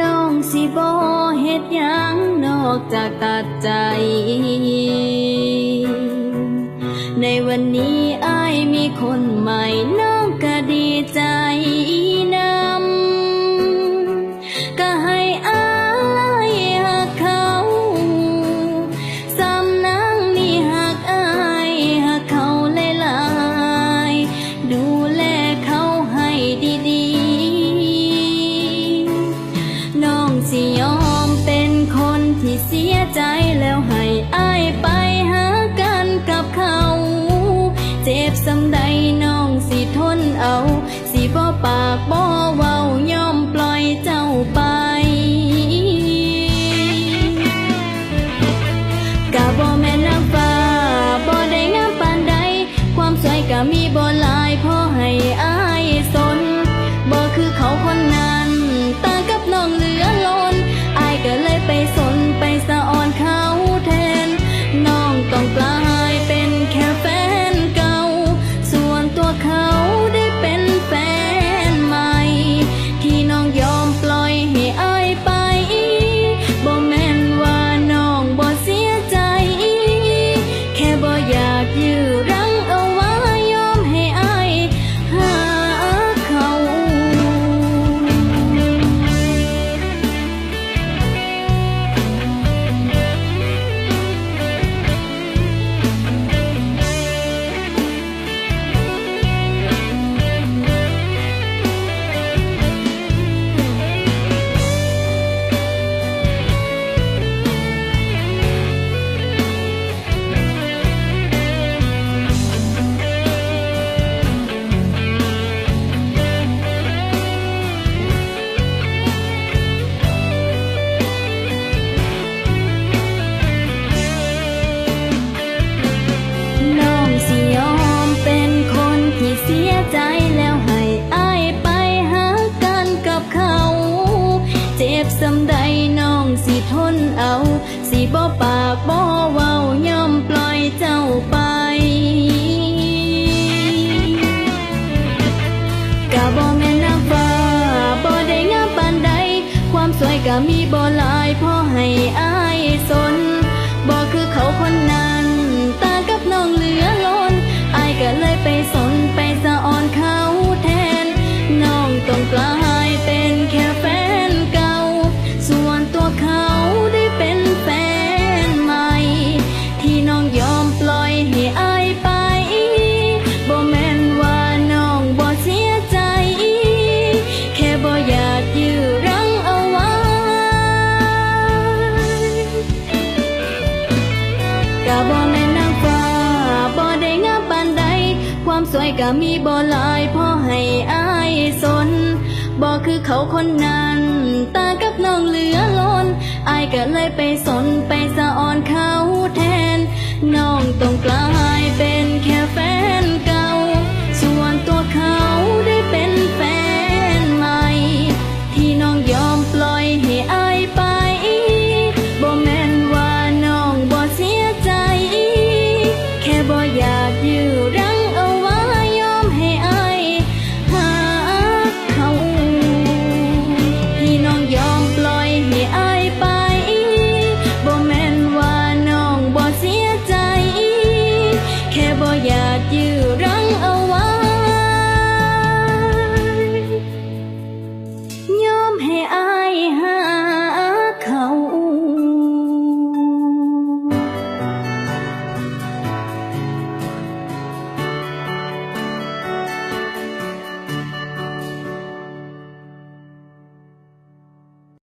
น้องสิบ่เฮ็ดยังนอกจากตัดใจ สิยอมเป็นคนที่เสียใจแล้วให้ บสำใดน้องสิทนเอา สิบ่ปากบ่เว้าย่อมปล่อยเจ้าไป อยก็มีบ่หลายพ่อให้อายสนบ่คือเขาคนนั้นตากับน้องเหลือล้นอายก็เลยไปสนไปสะอ่อนเขาแทน น้องตรงกลาง तुम्हें आ